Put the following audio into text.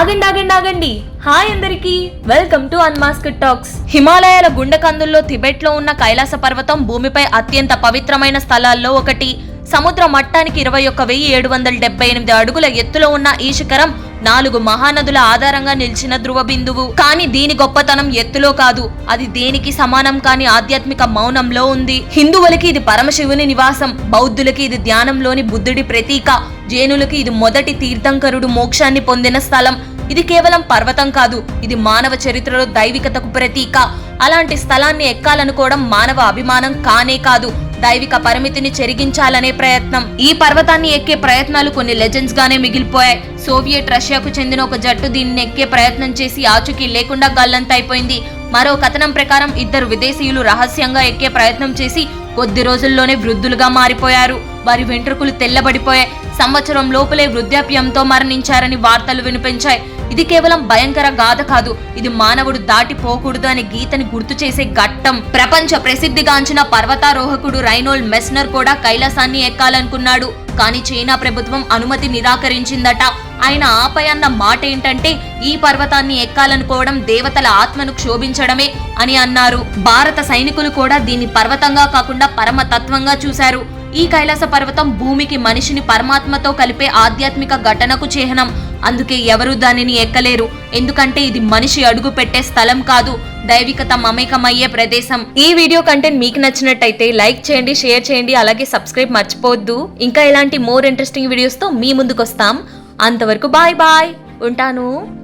ఆగండి ఆగండి ఆగండి. హాయ్ అందరికీ. వెల్కమ్ టు అన్మాస్కెడ్ టాక్స్ హిమాలయాల గుండెకందుల్లో టిబెట్లో ఉన్న కైలాస పర్వతం భూమిపై అత్యంత పవిత్రమైన స్థలాల్లో ఒకటి. సముద్ర మట్టానికి ఇరవై ఒక్క వెయ్యి ఏడు వందల డెబ్బై ఎనిమిది అడుగుల ఎత్తులో ఉన్న ఈ శిఖరం నాలుగు మహానదుల ఆధారంగా నిలిచిన ధ్రువ బిందువు కానీ దీని గొప్పతనం ఎత్తులో కాదు. అది దేనికి సమానం కాని ఆధ్యాత్మిక మౌనంలో ఉంది. హిందువులకి ఇది పరమశివుని నివాసం. బౌద్ధులకి ఇది ధ్యానంలోని బుద్ధుడి ప్రతీక. జైనులకి ఇది మొదటి తీర్థంకరుడు మోక్షాన్ని పొందిన స్థలం. ఇది కేవలం పర్వతం కాదు. ఇది మానవ చరిత్రలో దైవికతకు ప్రతీక. అలాంటి స్థలాన్ని ఎక్కాలనుకోవడం మానవ అభిమానం కానే కాదు. దైవిక పరిమితిని చెరిగించాలనే ప్రయత్నం. ఈ పర్వతాన్ని ఎక్కే ప్రయత్నాలు కొన్ని లెజెండ్స్ గానే మిగిలిపోయాయి. సోవియట్ రష్యాకు చెందిన ఒక జట్టు దీన్ని ఎక్కే ప్రయత్నం చేసి ఆచూకీ లేకుండా గల్లంతైపోయింది మరో కథనం ప్రకారం ఇద్దరు విదేశీయులు రహస్యంగా ఎక్కే ప్రయత్నం చేసి కొద్ది రోజుల్లోనే వృద్ధులుగా మారిపోయారు. వారి వెంట్రుకలు తెల్లబడిపోయాయి. సంవత్సరం లోపలే వృద్ధాప్యంతో మరణించారని వార్తలు వినిపించాయి. ఇది కేవలం భయంకర గాథ కాదు. ఇది మానవుడు దాటిపోకూడదు అనే గీతని గుర్తు చేసే ఘట్టం. ప్రపంచ ప్రసిద్ధిగాంచిన పర్వతారోహకుడు రైనోల్ మెస్నర్ కూడా కైలాసాన్ని ఎక్కాలనుకున్నాడు. కానీ చైనా ప్రభుత్వం అనుమతి నిరాకరించిందట. ఆయన ఆపై అన్న మాట ఏంటంటే ఈ పర్వతాన్ని ఎక్కాలనుకోవడం దేవతల ఆత్మను క్షోభించడమే అని అన్నారు. భారత సైనికులు కూడా దీన్ని పర్వతంగా కాకుండా పరమతత్వంగా చూశారు. ఈ కైలాస పర్వతం భూమికి మనిషిని పరమాత్మతో కలిపే ఆధ్యాత్మిక ఘటనకు చిహ్నం. అందుకే ఎవరూ దానిని ఎక్కలేరు. ఎందుకంటే ఇది మనిషి అడుగు పెట్టే స్థలం కాదు. దైవికత మమేకమయ్యే ప్రదేశం. ఈ వీడియో కంటెంట్ మీకు నచ్చినట్టయితే లైక్ చేయండి షేర్ చేయండి అలాగే సబ్స్క్రైబ్ మర్చిపోవద్దు. ఇంకా ఇలాంటి మోర్ ఇంట్రెస్టింగ్ వీడియోస్తో మీ ముందుకు వస్తాం అంతవరకు బాయ్ బాయ్. ఉంటాను.